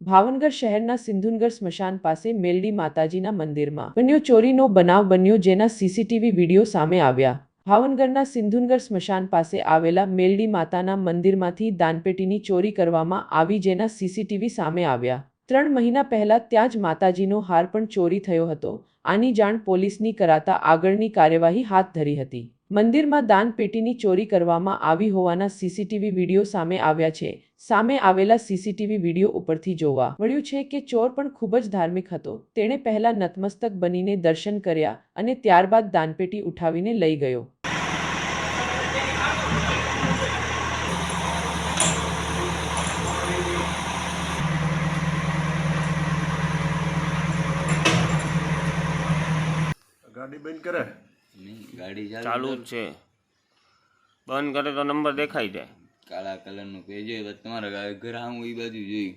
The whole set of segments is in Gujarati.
ભાવનગર શહેરના સિંધુનગર સ્મશાન પાસે મેલડી માતાજીના મંદિરમાં બન્યો ચોરીનો બનાવ બન્યો જેના સીસીટીવી વીડિયો સામે આવ્યા. ભાવનગરના સિંધુનગર સ્મશાન પાસે આવેલા મેલડી માતાના મંદિરમાંથી દાનપેટીની ચોરી કરવામાં આવી જેના સીસીટીવી સામે આવ્યા. ત્રણ મહિના પહેલા ત્યાં જ માતાજીનો હાર પણ ચોરી થયો હતો. આની જાણ પોલીસની કરાતા આગળની કાર્યવાહી હાથ ધરી હતી. મંદિરમાં દાનપેટીની ચોરી કરવામાં આવી હોવાના સીસીટીવી વીડિયો સામે આવ્યા છે. સામે આવેલા સીસીટીવી વીડિયો ઉપરથી જોવા મળ્યું છે કે ચોર પણ ખૂબ જ ધાર્મિક હતો. તેણે પહેલા નતમસ્તક બનીને દર્શન કર્યા અને ત્યારબાદ દાનપેટી ઉઠાવીને લઈ ગયો. ગાડી બંધ કરે ગાડી ચાલુ જ છે. બંધ કરે તો નંબર દેખાઈ જાય. કાળા કલરનું પેજ હોય તમારા ઘર આવું એ બાજુ જોઈ.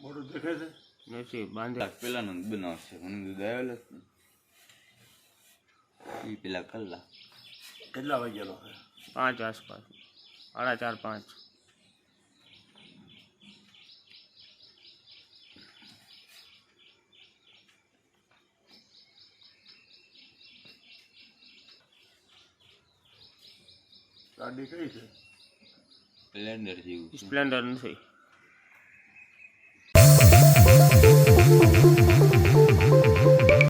મોટું દેખાય છે? નથી બાંધે. પેલાનો બનાવશે મને તો દાવેલો એ પેલા કલાક કેટલા વાગ્યાનો પાંચ આસપાસ. સાડા ચાર પાંચ. ગાડી કઈ છે? સ્પ્લેન્ડર જેવું સ્પ્લેન્ડર નથી.